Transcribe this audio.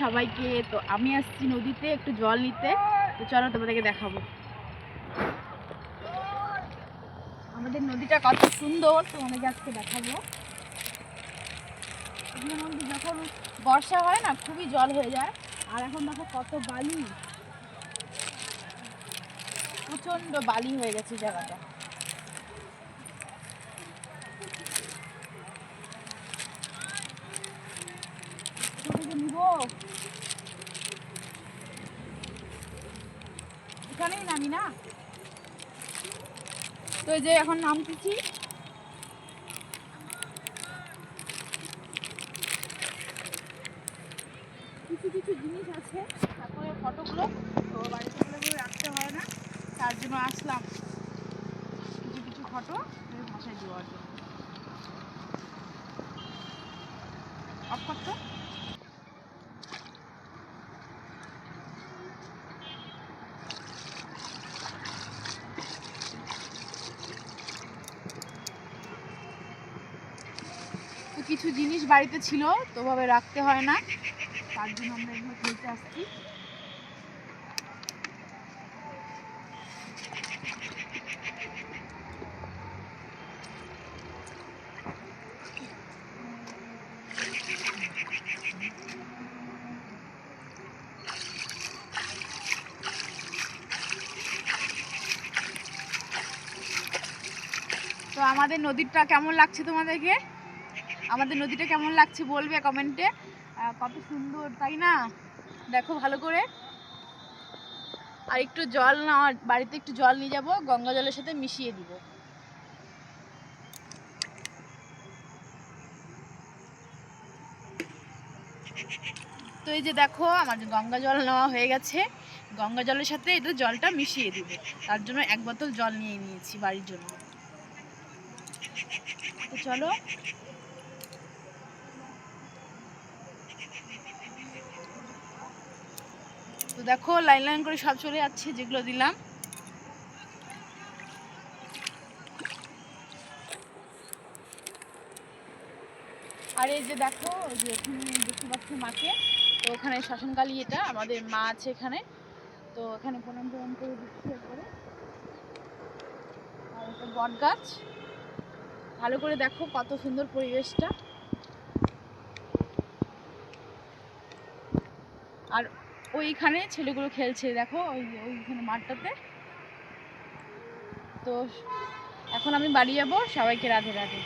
সবাইকে তো আমি আসছি নদীতে একটু জল নিতে। তো চলো তোমাদেরকে দেখাবো। আমাদের নদীটা কত সুন্দর তোমাদেরকে আজকে দেখাবো। যখন বর্ষা হয় না, খুবই জল হয়ে যায়। আর এখন দেখো কত বালি। প্রচণ্ড বালি হয়ে গেছে জায়গাটা। এখানেই নামি না? তো যে এখন নামতেছি। কিছু কিছু জিনিস আছে, তারপরে ফটোগুলো, তো বাড়িতে বলে রাখতে হয় না, তার জন্য আসলাম। কিছু কিছু ফটো ভাষায় দেওয়ার জন্য অফ করতো? কিছু জিনিস বাড়িতে ছিল, তো ভাবে রাখতে হয় না। তার জন্য আমরা এগুলো খেলতে আসছি। তো আমাদের নদীটা কেমন লাগছে তোমাদেরকে? আমাদের নদীটা কেমন লাগছে বলবে কমেন্টে? কত সুন্দর, তাই না? দেখো ভালো করে। আর একটু জল না, বাড়িতে একটু জল নিয়ে যাব, গঙ্গা জলের সাথে মিশিয়ে দিব। তো এই যে দেখো, আমার গঙ্গা জল নেওয়া হয়ে গেছে। গঙ্গা জলের সাথে এটা জলটা মিশিয়ে দিব। তার জন্য এক বোতল জল নিয়ে নিয়েছি বাড়ির জন্য। তো চলো তো দেখো, লাইন লাইন করে সব চলে যাচ্ছে, যেগুলো দিলাম। আর এই যে দেখো যে এখানে দেখতে পাচ্ছি মাকে, তো ওখানে শ্মশানকালী এটা, আমাদের মা আছে এখানে। তো এখানে প্রণাম প্রণাম করে দিচ্ছি করে আর এটা বট গাছ। ভালো করে দেখো কত সুন্দর পরিবেশটা। আর ওইখানে ছেলেগুলো খেলছে, দেখো, ওই ওইখানে মাঠটাতে। তো এখন আমি বাড়ি যাব, সবাইকে রাধে রাধে।